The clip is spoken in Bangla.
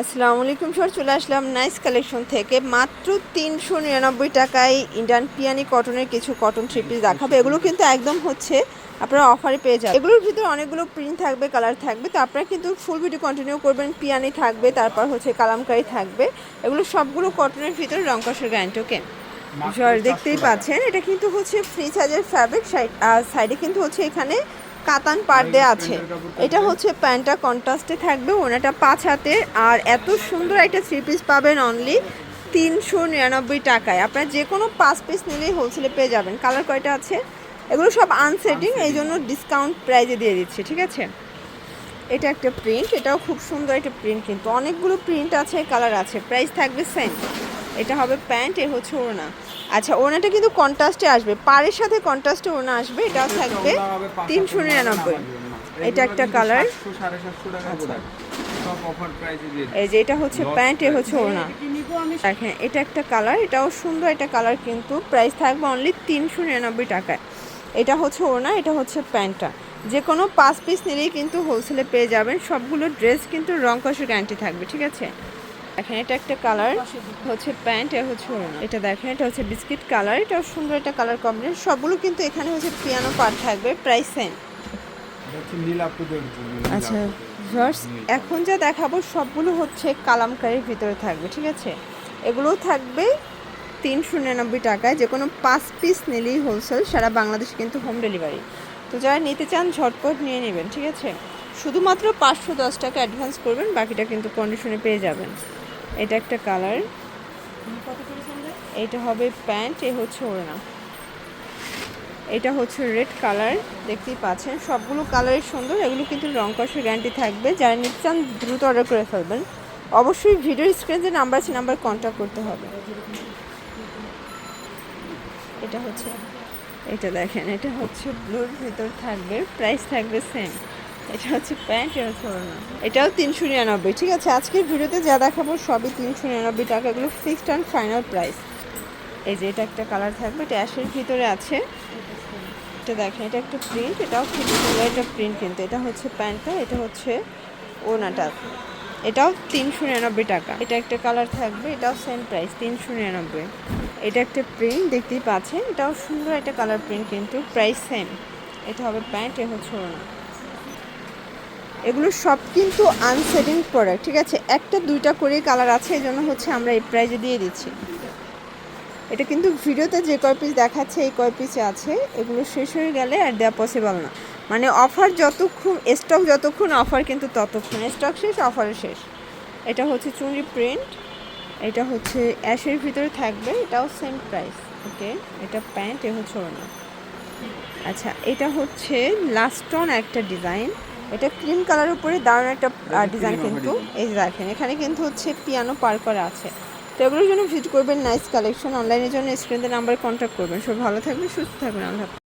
আসসালামু আলাইকুম স্যার চলে আসলাম নাইস কালেকশন থেকে। মাত্র তিনশো নিরানব্বই টাকায় ইন্ডিয়ান পিয়ানি কটনের কিছু কটন থ্রি পিস দেখাবো। এগুলো কিন্তু একদম হচ্ছে আপনারা অফারে পেয়ে যাবেন। এগুলোর ভিতরে অনেকগুলো প্রিন্ট থাকবে কালার থাকবে। তো আপনারা কিন্তু ফুল ভিডিও কন্টিনিউ করবেন পিয়ানি থাকবে তারপর হচ্ছে কালামকারি থাকবে। এগুলো সবগুলো কটনের ভিতরে রংকসের গ্যারান্টি ওকে দেখতেই পাচ্ছেন এটা কিন্তু হচ্ছে ফ্রি সাইজের ফ্যাব্রিক সাইডে কিন্তু হচ্ছে এখানে কাতান পার দেওয়া আছে। এটা হচ্ছে প্যান্টটা কন্ট্রাস্টে থাকবে ওনাটা পাঁচ হাতে আর এত সুন্দর একটা থ্রি পিস পাবেন অনলি তিনশো নিরানব্বই টাকায়। আপনার যে কোনো পাঁচ পিস নিলেই হোলসেলে পেয়ে যাবেন। কালার কয়টা আছে? এগুলো সব আনসেটিং এই জন্য ডিসকাউন্ট প্রাইজে দিয়ে দিচ্ছি ঠিক আছে? এটা একটা প্রিন্ট এটাও খুব সুন্দর একটা প্রিন্ট কিন্তু। অনেকগুলো প্রিন্ট আছে কালার আছে প্রাইস থাকবে সেম এটা হবে প্যান্ট এ হচ্ছে ওড়না। আচ্ছা ওড়নাটা কিন্তু কন্ট্রাস্টে আসবে। পাড়ের সাথে কন্ট্রাস্টে ওড়না আসবে এটাও থাকবে তিনশো নিরানব্বই। এটা একটা কালার সাড়ে সাতশো টাকা প্রোডাক্ট সব অফার প্রাইসে দিয়ে এই যে এটা হচ্ছে প্যান্ট এ হচ্ছে ওড়না। দেখেন এটা একটা কালার এটাও সুন্দর একটা কালার কিন্তু প্রাইস থাকবে অনলি তিনশো নিরানব্বই টাকায়। এটা হচ্ছে ওড়না এটা হচ্ছে প্যান্টটা। যে কোনো পাঁচ পিস নিলেই কিন্তু হোলসেলে পেয়ে যাবেন। সবগুলো ড্রেস কিন্তু রং কষের গ্যারান্টি থাকবে ঠিক আছে? দেখেন এটা একটা কালার হচ্ছে প্যান্ট এ হচ্ছে ওড়না। এটা দেখেন এটা হচ্ছে বিস্কিট কালার এটাও সুন্দর একটা কালার কম্বিনেশন। সবগুলো কিন্তু এখানে হচ্ছে পিয়ানো পার্ট থাকবে প্রাইস সেম। আচ্ছা। ভিউয়ার্স এখন যা দেখাবো সবগুলো হচ্ছে কালামকারির ভিতরে থাকবে ঠিক আছে? এগুলোও থাকবে তিনশো নিরানব্বই টাকায় যে কোনো পাঁচ পিস নিলেই হোলসেল সারা বাংলাদেশে কিন্তু হোম ডেলিভারি তো যারা নিতে চান ঝটপট নিয়ে নেবেন ঠিক আছে? শুধুমাত্র পাঁচশো দশ টাকা অ্যাডভান্স করবেন বাকিটা কিন্তু কন্ডিশনে পেয়ে যাবেন। এটা একটা কালার। এটা হবে প্যান্ট, এ হচ্ছে ওড়না। এটা হচ্ছে রেড কালার, দেখতেই পাচ্ছেন। সবগুলো কালারই সুন্দর, এগুলো কিন্তু রং কষের গ্যারান্টি থাকবে। যারা নিতে চান, দ্রুত অর্ডার করে ফেলবেন। অবশ্যই ভিডিও স্ক্রিনে যে নাম্বার আছে নাম্বার কন্ট্যাক্ট করতে হবে। এটা হচ্ছে, এটা দেখেন, এটা হচ্ছে ব্লুর ভিতর থাকবে। প্রাইস থাকবে সেম এটা হচ্ছে প্যান্ট, এটা হচ্ছে ওড়না। এটাও তিনশো নিরানব্বই, ঠিক আছে? আজকের ভিডিওতে যা দেখাবো সবই তিনশো নিরানব্বই টাকা এগুলো ফিক্সড অ্যান্ড ফাইনাল প্রাইস এই যে এটা একটা কালার থাকবে, এটা অ্যাশের ভিতরে আছে। এটা দেখেন, এটা একটা প্রিন্ট এটাও খুব সুন্দর একটা প্রিন্ট কিন্তু। এটা হচ্ছে প্যান্টটা, এটা হচ্ছে ওনাটা এটাও তিনশো নিরানব্বই টাকা। এটা একটা কালার থাকবে, এটাও সেম প্রাইস তিনশো নিরানব্বই। এটা একটা প্রিন্ট দেখতেই পাচ্ছেন? এটাও সুন্দর একটা কালার প্রিন্ট কিন্তু প্রাইস সেম এটা হবে প্যান্ট, এ হচ্ছে ওনা এগুলো সব কিন্তু আনসেটিং প্রোডাক্ট ঠিক আছে? একটা, দুইটা করে কালার আছে এই জন্য হচ্ছে আমরা এই প্রাইজে দিয়ে দিচ্ছি। এটা কিন্তু ভিডিওতে যে কয় পিস দেখাচ্ছে, এই কয় পিসে আছে, এগুলো শেষ হয়ে গেলে আর দেওয়া পসিবল না। মানে অফার যতক্ষণ স্টক যতক্ষণ অফার কিন্তু ততক্ষণ স্টক শেষ অফারে শেষ। এটা হচ্ছে চুনরি প্রিন্ট এটা হচ্ছে অ্যাশের ভিতরে থাকবে, এটাও সেম প্রাইস ওকে এটা প্যান্ট, এ হচ্ছে ওড়না। আচ্ছা এটা হচ্ছে লাস্টন একটা ডিজাইন এটা ক্রিম কালার উপরে দারুণ একটা ডিজাইন কিন্তু। এই যে দেখেন এখানে কিন্তু হচ্ছে পিয়ানো পার করা আছে। তো এগুলোর জন্য ভিজিট করবেন নাইস কালেকশন অনলাইনের জন্য স্ক্রিনের নাম্বারে কন্ট্যাক্ট করবেন। সব ভালো থাকবেন সুস্থ থাকবেন আল্লাহ।